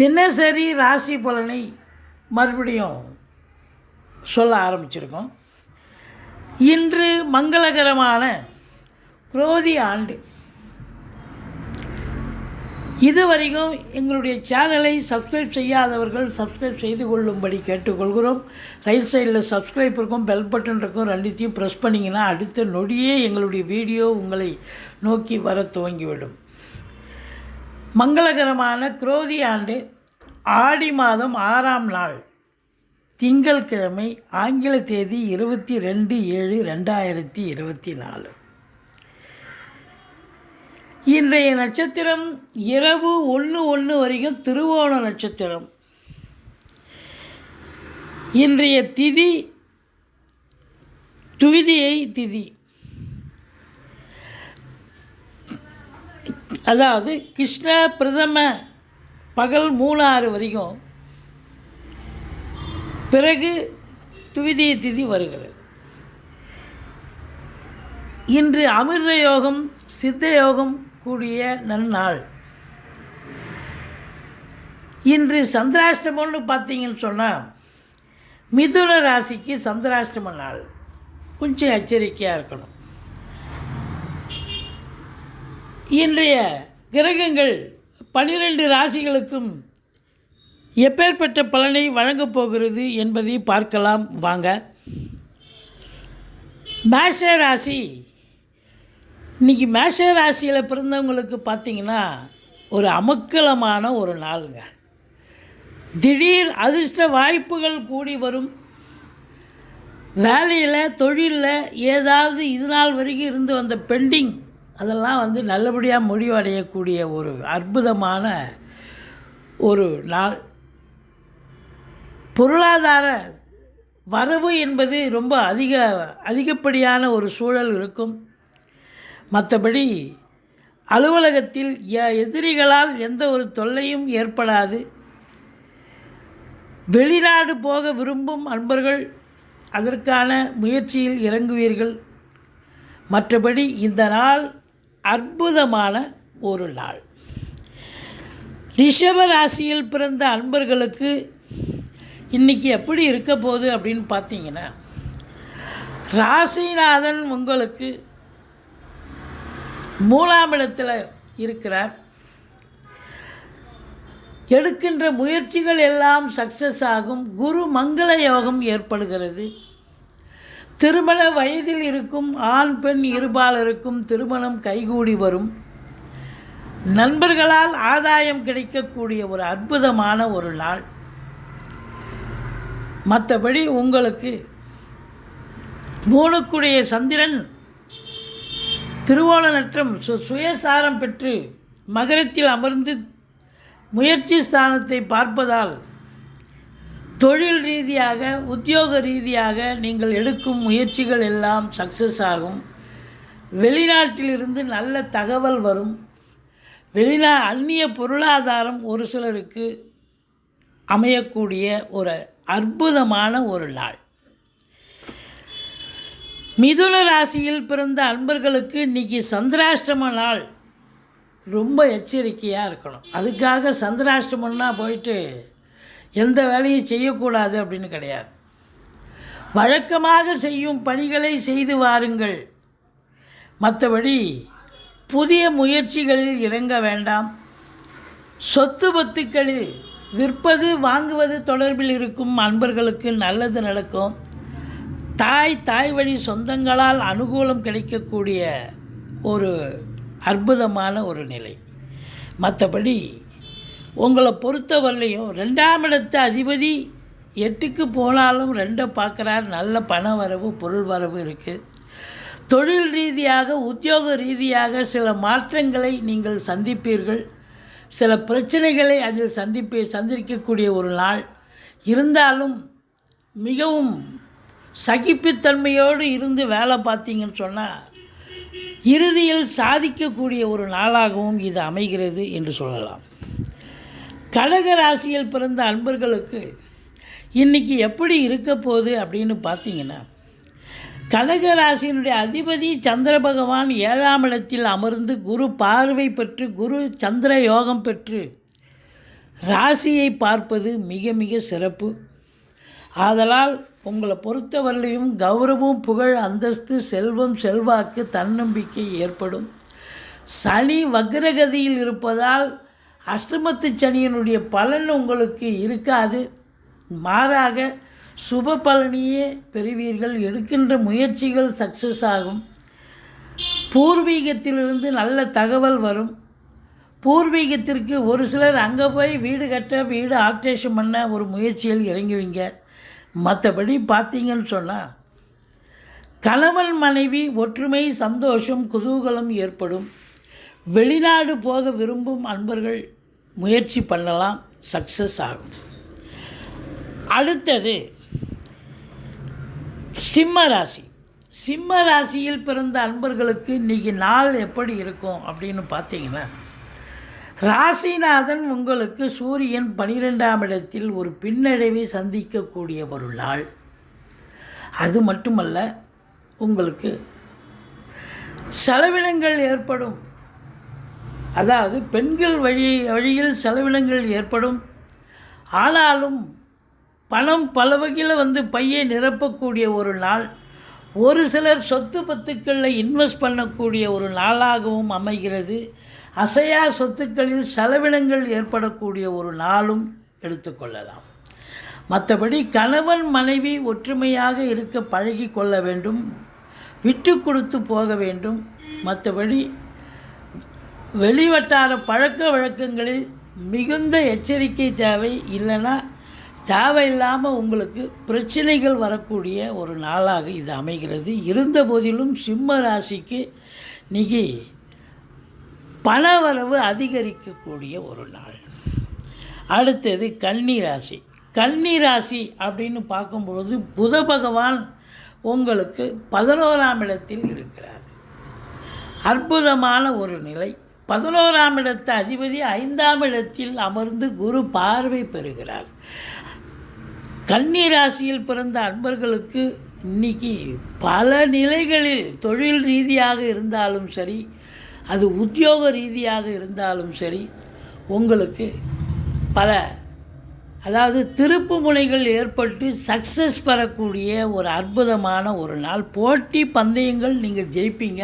தினசரி ராசி பலனை மறுபடியும் சொல்ல ஆரம்பிச்சிருக்கோம். இன்று மங்களகரமான குரோதி ஆண்டு. இதுவரைக்கும் எங்களுடைய சேனலை சப்ஸ்கிரைப் செய்யாதவர்கள் சப்ஸ்கிரைப் செய்து கொள்ளும்படி கேட்டுக்கொள்கிறோம். ரைட் சைடில் சப்ஸ்கிரைப் இருக்கும் பெல் பட்டன் இருக்கும் ரெண்டுத்தையும் ப்ரெஸ் பண்ணிங்கன்னா அடுத்த நொடியே எங்களுடைய வீடியோ உங்களை நோக்கி வர துவங்கிவிடும். மங்களகரமான குரோதி ஆண்டு ஆடி மாதம் ஆறாம் நாள் திங்கள்கிழமை ஆங்கில தேதி இருபத்தி ரெண்டு ஏழு ரெண்டாயிரத்தி இருபத்தி நாலு. இன்றைய நட்சத்திரம் இரவு ஒன்று ஒன்று வரைக்கும் திருவோண நட்சத்திரம். இன்றைய திதி துவிதியை திதி. அதாவது கிருஷ்ண பிரதம பகல் மூணாறு வரைக்கும் பிறகு துவிதிய திதி வருகிறது. இன்று அமிர்த யோகம் சித்த யோகம் கூடிய நன்னாள். இன்று சந்திராஷ்டமம்னு பார்த்தீங்கன்னு சொன்னால் மிதுன ராசிக்கு சந்திராஷ்டம நாள். கொஞ்சம் எச்சரிக்கையாக இருக்கணும். இன்றைய கிரகங்கள் பனிரெண்டு ராசிகளுக்கும் எப்பேற்பட்ட பலனை வழங்கப் போகிறது என்பதை பார்க்கலாம். வாங்க. மேஷ ராசி. இன்றைக்கி மேஷ ராசியில் பிறந்தவங்களுக்கு பார்த்தீங்கன்னா ஒரு அமக்கலமான ஒரு நாளுங்க. திடீர் அதிர்ஷ்ட வாய்ப்புகள் கூடி வரும். வேலையில் தொழிலில் ஏதாவது இது நாள் வரைக்கும் இருந்து வந்த பெண்டிங். அதெல்லாம் வந்து நல்லபடியாக முடிவடையக்கூடிய ஒரு அற்புதமான ஒரு நாள். பொருளாதார வரவு என்பது ரொம்ப அதிக அதிகப்படியான ஒரு சூழல் இருக்கும். மற்றபடி அலுவலகத்தில் எ- எதிரிகளால் எந்த ஒரு தொல்லையும் ஏற்படாது. வெளிநாடு போக விரும்பும் அன்பர்கள் அதற்கான முயற்சியில் இறங்குவீர்கள். மற்றபடி இந்த நாள் அற்புதமான ஒரு நாள். ரிஷப ராசியில் பிறந்த அன்பர்களுக்கு இன்றைக்கி எப்படி இருக்க போகுது அப்படின்னு பார்த்தீங்கன்னா ராசிநாதன் உங்களுக்கு மூலாம் இடத்தில் இருக்கிறார். எடுக்கின்ற முயற்சிகள் எல்லாம் சக்ஸஸ் ஆகும். குரு மங்கள யோகம் ஏற்படுகிறது. திருமண வயதில் இருக்கும் ஆண் பெண் இருபாலருக்கும் திருமணம் கைகூடி வரும். நண்பர்களால் ஆதாயம் கிடைக்கக்கூடிய ஒரு அற்புதமான ஒரு நாள். மற்றபடி உங்களுக்கு மூணுக்குடைய சந்திரன் திருவோண நட்டம் சு சுயசாரம் பெற்று மகரத்தில் அமர்ந்து முயற்சி ஸ்தானத்தை பார்ப்பதால் தொழில் ரீதியாக உத்தியோக ரீதியாக நீங்கள் எடுக்கும் முயற்சிகள் எல்லாம் சக்ஸஸ் ஆகும். வெளிநாட்டிலிருந்து நல்ல தகவல் வரும். வெளிநா அந்நிய பொருளாதாரம் ஒரு சிலருக்கு அமையக்கூடிய ஒரு அற்புதமான ஒரு நாள். மிதுன ராசியில் பிறந்த அன்பர்களுக்கு இன்றைக்கி சந்திராஷ்டம நாள். ரொம்ப எச்சரிக்கையாக இருக்கணும். அதுக்காக சந்திராஷ்டமம்னா போயிட்டு எந்த வேலையும் செய்யக்கூடாது அப்படின்னு கிடையாது. வழக்கமாக செய்யும் பணிகளை செய்து வாருங்கள். மற்றபடி புதிய முயற்சிகளில் இறங்க வேண்டாம். சொத்து பத்துக்களில் விற்பது வாங்குவது தொடர்பில் இருக்கும் அன்பர்களுக்கு நல்லது நடக்கும். தாய் தாய் வழி சொந்தங்களால் அனுகூலம் கிடைக்கக்கூடிய ஒரு அற்புதமான ஒரு நிலை. மற்றபடி உங்களை பொறுத்தவரையிலையும் ரெண்டாம் இடத்து அதிபதி எட்டுக்கு போனாலும் ரெண்டை பார்க்குறார். நல்ல பண வரவு பொருள் வரவு இருக்குது தொழில் ரீதியாக உத்தியோக ரீதியாக சில மாற்றங்களை நீங்கள் சந்திப்பீர்கள். சில பிரச்சனைகளை அதில் சந்திப்பை சந்திக்கக்கூடிய ஒரு நாள். இருந்தாலும் மிகவும் சகிப்புத்தன்மையோடு இருந்து வேலை பார்த்தீங்கன்னு சொன்னால் இறுதியில் சாதிக்கக்கூடிய ஒரு நாளாகவும் இது அமைகிறது என்று சொல்லலாம். கடக ராசியில் பிறந்த அன்பர்களுக்கு இன்றைக்கி எப்படி இருக்க போகுது அப்படின்னு பார்த்தீங்கன்னா கடக ராசியினுடைய அதிபதி சந்திர பகவான் ஏழாம் இடத்தில் அமர்ந்து குரு பார்வை பெற்று குரு சந்திர யோகம் பெற்று ராசியை பார்ப்பது மிக மிக சிறப்பு. ஆதலால் உங்களை பொறுத்தவரையிலையும் கௌரவம் புகழ் அந்தஸ்து செல்வம் செல்வாக்கு தன்னம்பிக்கை ஏற்படும். சனி வக்ரகதியில் இருப்பதால் அஷ்டமத்து சனியினுடைய பலன் உங்களுக்கு இருக்காது. மாறாக சுப பலனையே பெறுவீர்கள். எடுக்கின்ற முயற்சிகள் சக்ஸஸ் ஆகும். பூர்வீகத்திலிருந்து நல்ல தகவல் வரும். பூர்வீகத்திற்கு ஒரு சிலர் அங்கே போய் வீடு கட்ட வீடு ஆல்ட்ரேஷன் பண்ண ஒரு முயற்சியில் இறங்குவீங்க. மற்றபடி பார்த்தீங்கன்னு சொன்னால் கணவன் மனைவி ஒற்றுமை சந்தோஷம் குதூகலம் ஏற்படும். வெளிநாடு போக விரும்பும் அன்பர்கள் முயற்சி பண்ணலாம் சக்ஸஸ் ஆகும். அடுத்தது சிம்ம ராசி. சிம்ம ராசியில் பிறந்த அன்பர்களுக்கு இன்றைக்கி நாள் எப்படி இருக்கும் அப்படின்னு பார்த்தீங்கன்னா ராசிநாதன் உங்களுக்கு சூரியன் பனிரெண்டாம் இடத்தில் ஒரு பின்னடைவை சந்திக்கக்கூடிய ஒரு நாள் அது மட்டுமல்ல உங்களுக்கு செலவினங்கள் ஏற்படும். அதாவது பெண்கள் வழி வழியில் செலவினங்கள் ஏற்படும். ஆனாலும் பணம் பல வகையில் வந்து பையை நிரப்பக்கூடிய ஒரு நாள் ஒரு சிலர் சொத்து பத்துக்களில் இன்வெஸ்ட் பண்ணக்கூடிய ஒரு நாளாகவும் அமைகிறது. அசையா சொத்துக்களில் செலவினங்கள் ஏற்படக்கூடிய ஒரு நாளும் எடுத்துக்கொள்ளலாம் மற்றபடி கணவன் மனைவி ஒற்றுமையாக இருக்க பழகி கொள்ள வேண்டும். விட்டு கொடுத்து போக வேண்டும். மற்றபடி வெளிவட்டார பழக்க வழக்கங்களில் மிகுந்த எச்சரிக்கை தேவை இல்லைன்னா தேவையில்லாமல் உங்களுக்கு பிரச்சனைகள் வரக்கூடிய ஒரு நாளாக இது அமைகிறது. இருந்த போதிலும் சிம்ம ராசிக்கு இன்னைக்கு பணவரவு அதிகரிக்கக்கூடிய ஒரு நாள். அடுத்தது கன்னி ராசி. கன்னி ராசி அப்படின்னு பார்க்கும்பொழுது புத பகவான் உங்களுக்கு பதினோராம் இடத்தில் இருக்கிறார். அற்புதமான ஒரு நிலை. பதினோராம் இடத்து அதிபதி ஐந்தாம் இடத்தில் அமர்ந்து குரு பார்வை பெறுகிறார். கன்னி ராசியில் பிறந்த அன்பர்களுக்கு இன்னைக்கு பல நிலைகளில் தொழில் ரீதியாக இருந்தாலும் சரி அது உத்தியோக ரீதியாக இருந்தாலும் சரி உங்களுக்கு பல அதாவது திருப்பு முனைகள் ஏற்பட்டு சக்ஸஸ் பெறக்கூடிய ஒரு அற்புதமான ஒரு நாள். போட்டி பந்தயங்கள் நீங்கள் ஜெயிப்பீங்க.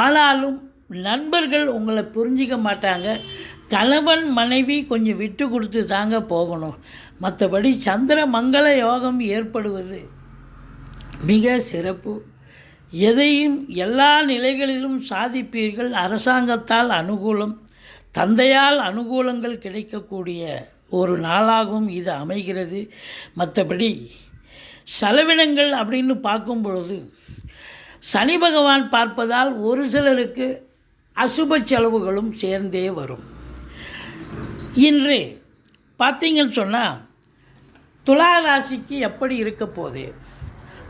ஆனாலும் நண்பர்கள் உங்களை புரிஞ்சிக்க மாட்டாங்க. கணவன் மனைவி கொஞ்சம் விட்டு கொடுத்து தாங்க போகணும். மற்றபடி சந்திர மங்கள யோகம் ஏற்படுவது மிக சிறப்பு. எதையும் எல்லா நிலைகளிலும் சாதிப்பீர்கள். அரசாங்கத்தால் அனுகூலம் தந்தையால் அனுகூலங்கள் கிடைக்கக்கூடிய ஒரு நாளாகவும் இது அமைகிறது. மற்றபடி செலவினங்கள் அப்படின்னு பார்க்கும் பொழுது சனி பகவான் பார்ப்பதால் ஒரு சிலருக்கு அசுப செலவுகளும் சேர்ந்தே வரும். இன்று பார்த்தீங்கன்னு சொன்னால் துலா ராசிக்கு எப்படி இருக்க போகுது?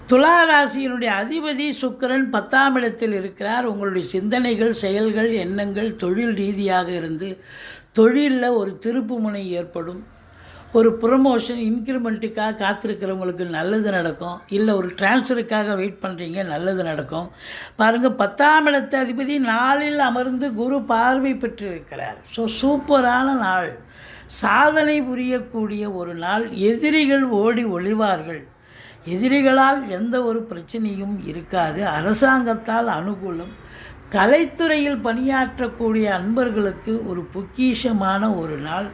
துலா ராசியினுடைய அதிபதி சுக்கிரன் பத்தாம் இடத்தில் இருக்கிறார். உங்களுடைய சிந்தனைகள் செயல்கள் எண்ணங்கள் தொழில் ரீதியாக இருந்து தொழிலில் ஒரு திருப்புமுனை ஏற்படும். ஒரு ப்ரொமோஷன் இன்க்ரிமெண்ட்டுக்காக காத்திருக்கிறவங்களுக்கு நல்லது நடக்கும். இல்லை ஒரு டிரான்ஸ்ஃபருக்காக வெயிட் பண்ணுறீங்க நல்லது நடக்கும். பாருங்கள் பத்தாம் இடத்து அதிபதி நாளில் அமர்ந்து குரு பார்வை பெற்றிருக்கிறார். ஸோ சூப்பரான நாள். சாதனை புரியக்கூடிய ஒரு நாள். எதிரிகள் ஓடி ஒளிவார்கள். எதிரிகளால் எந்த ஒரு பிரச்சனையும் இருக்காது. அரசாங்கத்தால் அனுகூலம். கலைத்துறையில் பணியாற்றக்கூடிய அன்பர்களுக்கு ஒரு பொக்கிஷமான ஒரு நாள்.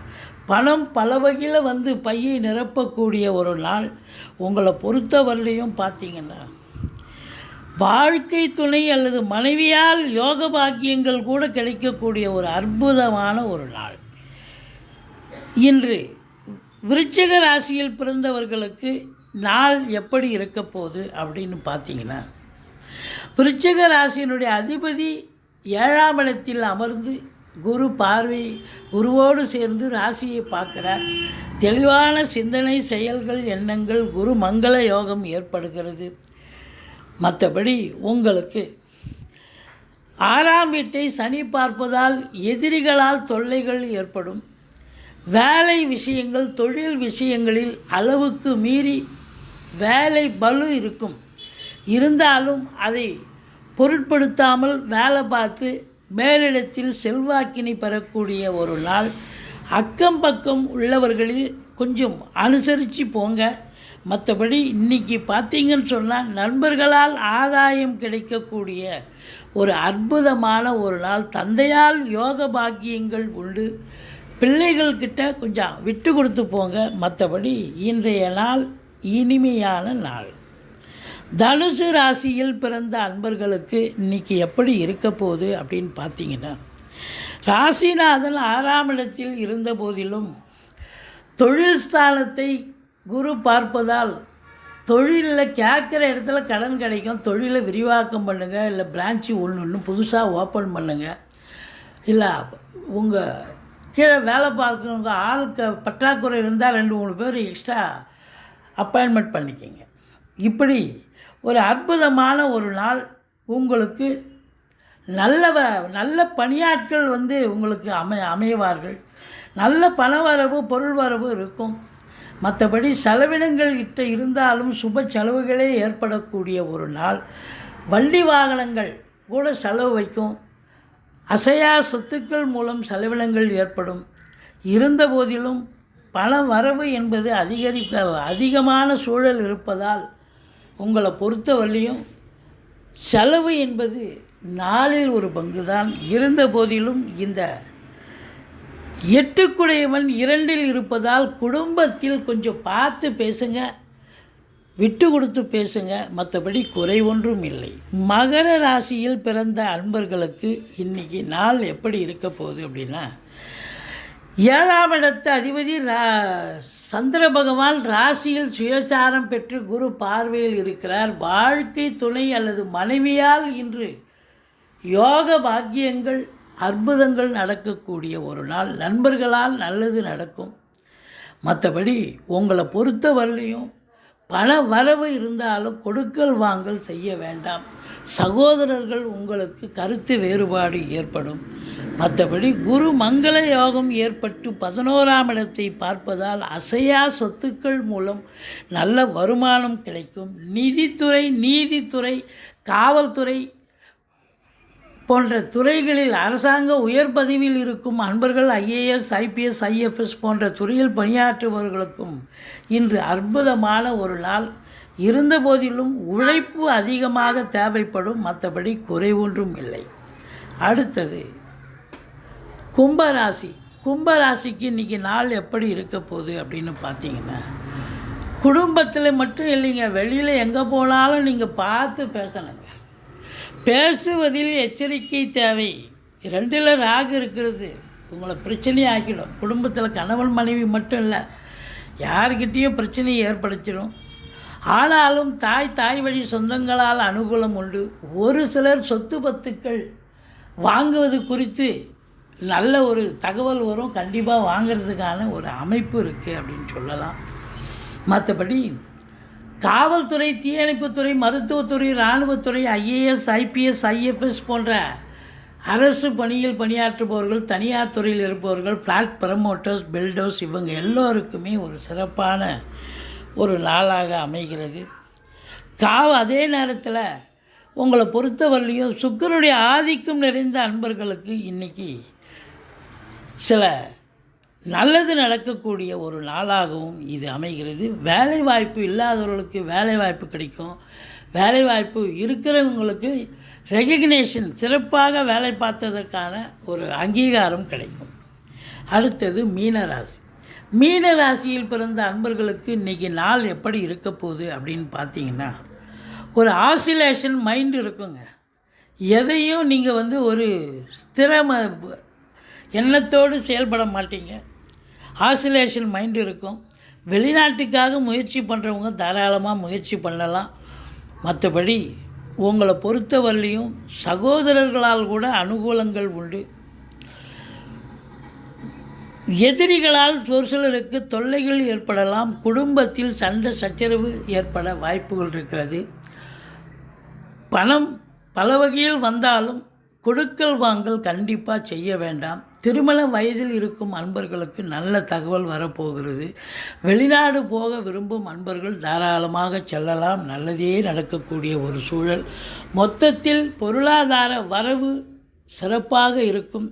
பணம் பல வகையில் வந்து பையை நிரப்பக்கூடிய ஒரு நாள் உங்களை பொறுத்தவரையிலையும் பார்த்தீங்கன்னா வாழ்க்கை துணை அல்லது மனைவியால் யோக பாக்கியங்கள் கூட கிடைக்கக்கூடிய ஒரு அற்புதமான ஒரு நாள். இன்று விருச்சிக ராசியில் பிறந்தவர்களுக்கு நாள் எப்படி இருக்க போகுது அப்படின்னு பார்த்தீங்கன்னா விருச்சிக ராசியினுடைய அதிபதி ஏழாம் இடத்தில் அமர்ந்து குரு பார்வை குருவோடு சேர்ந்து ராசியை பார்க்குறார். தெளிவான சிந்தனை செயல்கள் எண்ணங்கள் குரு மங்கள யோகம் ஏற்படுகிறது. மற்றபடி உங்களுக்கு ஆறாம் வீட்டை சனி பார்ப்பதால் எதிரிகளால் தொல்லைகள் ஏற்படும். வேலை விஷயங்கள் தொழில் விஷயங்களில் அளவுக்கு மீறி வேலை பலு இருக்கும். இருந்தாலும் அதை பொருட்படுத்தாமல் வேலை பார்த்து மேலிடத்தில் செல்வாக்கினை பெறக்கூடிய ஒரு நாள். அக்கம் பக்கம் உள்ளவர்களில் கொஞ்சம் அனுசரித்து போங்க. மற்றபடி இன்றைக்கி பார்த்தீங்கன்னு சொன்னால் நண்பர்களால் ஆதாயம் கிடைக்கக்கூடிய ஒரு அற்புதமான ஒரு நாள். தந்தையால் யோக பாக்கியங்கள் உண்டு. பிள்ளைகள்கிட்ட கொஞ்சம் விட்டு கொடுத்து போங்க. மற்றபடி இன்றைய நாள் இனிமையான நாள். தனுசு ராசியில் பிறந்த அன்பர்களுக்கு இன்னைக்கு எப்படி இருக்க போகுது அப்படின்னு பார்த்தீங்கன்னா ராசிநாதன் ஆறாம் இடத்தில் இருந்த போதிலும் தொழில் ஸ்தானத்தை குரு பார்ப்பதால் தொழிலில் கேட்குற இடத்துல கடன் கிடைக்கும். தொழிலை விரிவாக்கம் பண்ணுங்கள் இல்லை பிரான்ச்சு ஒன்று ஒன்று புதுசாக ஓப்பன் பண்ணுங்கள் இல்லை உங்கள் கீழே வேலை பார்க்குறவங்க ஆளுக்கு பற்றாக்குறை இருந்தால் ரெண்டு மூணு பேர் எக்ஸ்ட்ரா அப்பாயின்மெண்ட் பண்ணிக்கிங்க. இப்படி ஒரு அற்புதமான ஒரு நாள் உங்களுக்கு. நல்ல வ- நல்ல பணியாட்கள் வந்து உங்களுக்கு அமை அமைவார்கள். நல்ல பண வரவு பொருள் வரவு இருக்கும். மற்றபடி செலவினங்கள் கிட்ட இருந்தாலும் சுப செலவுகளே ஏற்படக்கூடிய ஒரு நாள். வண்டி வாகனங்கள் கூட செலவு வைக்கும். அசையா சொத்துக்கள் மூலம் செலவினங்கள் ஏற்படும். இருந்த போதிலும் பண வரவு என்பது அதிகரிக்க அதிகமான சூழல் இருப்பதால் உங்களை பொறுத்தவரையிலும் செலவு என்பது நாளில் ஒரு பங்கு தான் இருந்த போதிலும் இந்த எட்டுக்குடையவன் இரண்டில் இருப்பதால் குடும்பத்தில் கொஞ்சம் பார்த்து பேசுங்க விட்டு கொடுத்து பேசுங்க. மற்றபடி குறை ஒன்றும் இல்லை. மகர ராசியில் பிறந்த அன்பர்களுக்கு இன்னைக்கு நாள் எப்படி இருக்க போகுது அப்படின்னா ஏழாம் இடத்து அதிபதி ரா சந்திர பகவான் ராசியில் சுயசாரம் பெற்று குரு பார்வையில் இருக்கிறார். வாழ்க்கை துணை அல்லது மனைவியால் இன்று யோக பாக்கியங்கள் அற்புதங்கள் நடக்கக்கூடிய ஒரு நாள். நண்பர்களால் நல்லது நடக்கும். மற்றபடி உங்களை பொறுத்த வரலையும் பண வரவு இருந்தாலும் கொடுக்கல் வாங்கல் செய்ய வேண்டாம். சகோதரர்கள் உங்களுக்கு கருத்து வேறுபாடு ஏற்படும். மற்றபடி குரு மங்கள யோகம் ஏற்பட்டு பதினோராம் இடத்தை பார்ப்பதால் அசையா சொத்துக்கள் மூலம் நல்ல வருமானம் கிடைக்கும். நிதித்துறை நீதித்துறை காவல்துறை போன்ற துறைகளில் அரசாங்க உயர் பதவியில் இருக்கும் அன்பர்கள் ஐஏஎஸ் ஐபிஎஸ் ஐஎஃப்எஸ் போன்ற துறையில் பணியாற்றுபவர்களுக்கும் இன்று அற்புதமான ஒரு நாள். இருந்த போதிலும் உழைப்பு அதிகமாக தேவைப்படும். மற்றபடி குறை ஒன்றும் இல்லை. அடுத்தது கும்பராசி. கும்பராசிக்கு இன்றைக்கி நாள் எப்படி இருக்க போகுது அப்படின்னு பார்த்தீங்கன்னா குடும்பத்தில் மட்டும் இல்லைங்க வெளியில் எங்கே போனாலும் நீங்கள் பார்த்து பேசணுங்க. பேசுவதில் எச்சரிக்கை தேவை. ரெண்டில் ராகு இருக்கிறது. உங்களை பிரச்சனையை ஆக்கிடும். குடும்பத்தில் கணவன் மனைவி மட்டும் இல்லை யார்கிட்டேயும் பிரச்சனையை ஏற்படுத்திடும். ஆனாலும் தாய் தாய் வழி சொந்தங்களால் அனுகூலம் உண்டு. ஒரு சிலர் சொத்து பத்துக்கள் வாங்குவது குறித்து நல்ல ஒரு தகவல் வரும். கண்டிப்பாக வாங்குறதுக்கான ஒரு அமைப்பு இருக்குது அப்படின்னு சொல்லலாம். மற்றபடி காவல்துறை தீயணைப்புத்துறை மருத்துவத்துறை இராணுவத்துறை ஐஏஎஸ் ஐபிஎஸ் ஐஎஃப்எஸ் போன்ற அரசு பணியில் பணியாற்றுபவர்கள் தனியார் துறையில் இருப்பவர்கள் ஃப்ளாட் ப்ரமோட்டர்ஸ் பில்டர்ஸ் இவங்க எல்லோருக்குமே ஒரு சிறப்பான ஒரு நாளாக அமைகிறது. காவ அதே நேரத்தில் உங்களை பொறுத்தவரையிலையும் சுக்கருடைய ஆதிக்கம் நிறைந்த அன்பர்களுக்கு இன்றைக்கி சில நல்லது நடக்கக்கூடிய ஒரு நாளாகவும் இது அமைகிறது. வேலை வாய்ப்பு இல்லாதவர்களுக்கு வேலை வாய்ப்பு கிடைக்கும். வேலை வாய்ப்பு இருக்கிறவங்களுக்கு ரெகக்னேஷன் சிறப்பாக வேலை பார்த்ததற்கான ஒரு அங்கீகாரம் கிடைக்கும். அடுத்தது மீனராசி மீன ராசியில் பிறந்த அன்பர்களுக்கு இன்றைக்கி நாள் எப்படி இருக்க போகுது அப்படின்னு பார்த்தீங்கன்னா ஒரு ஆசிலேஷன் மைண்டு இருக்குங்க. எதையும் நீங்கள் வந்து ஒரு ஸ்திரம எண்ணத்தோடு செயல்பட மாட்டீங்க. ஆசிலேஷன் மைண்டு இருக்கும். வெளிநாட்டுக்காக முயற்சி பண்ணுறவங்க தாராளமாக முயற்சி பண்ணலாம். மற்றபடி உங்களை பொறுத்தவரையிலையும் சகோதரர்களால் கூட அனுகூலங்கள் உண்டு. எதிரிகளால் ஒரு சிலருக்கு தொல்லைகள் ஏற்படலாம். குடும்பத்தில் சண்டை சச்சரவு ஏற்பட வாய்ப்புகள் இருக்கிறது. பணம் பல வகையில் வந்தாலும் கொடுக்கல் வாங்கல் கண்டிப்பாக செய்ய வேண்டாம். திருமண வயதில் இருக்கும் அன்பர்களுக்கு நல்ல தகவல் வரப்போகிறது. வெளிநாடு போக விரும்பும் அன்பர்கள் தாராளமாக செல்லலாம். நல்லதே நடக்கக்கூடிய ஒரு சூழல். மொத்தத்தில் பொருளாதார வரவு சிறப்பாக இருக்கும்.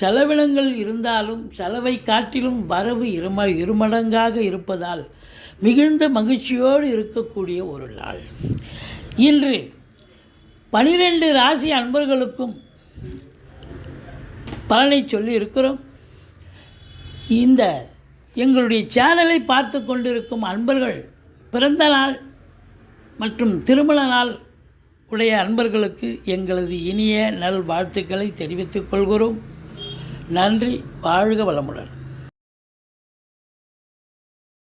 செலவினங்கள் இருந்தாலும் செலவை காட்டிலும் வரவு இரும இருமடங்காக இருப்பதால் மிகுந்த மகிழ்ச்சியோடு இருக்கக்கூடிய ஒரு நாள். இன்று பனிரெண்டு ராசி அன்பர்களுக்கும் பலனை சொல்லி இருக்கிறோம். இந்த எங்களுடைய சேனலை பார்த்து கொண்டிருக்கும் அன்பர்கள் பிறந்த நாள் மற்றும் திருமண நாள் உடைய அன்பர்களுக்கு எங்களது இனிய நல்வாழ்த்துக்களை தெரிவித்துக் கொள்கிறோம். நன்றி வாழ்க வளமுடன்.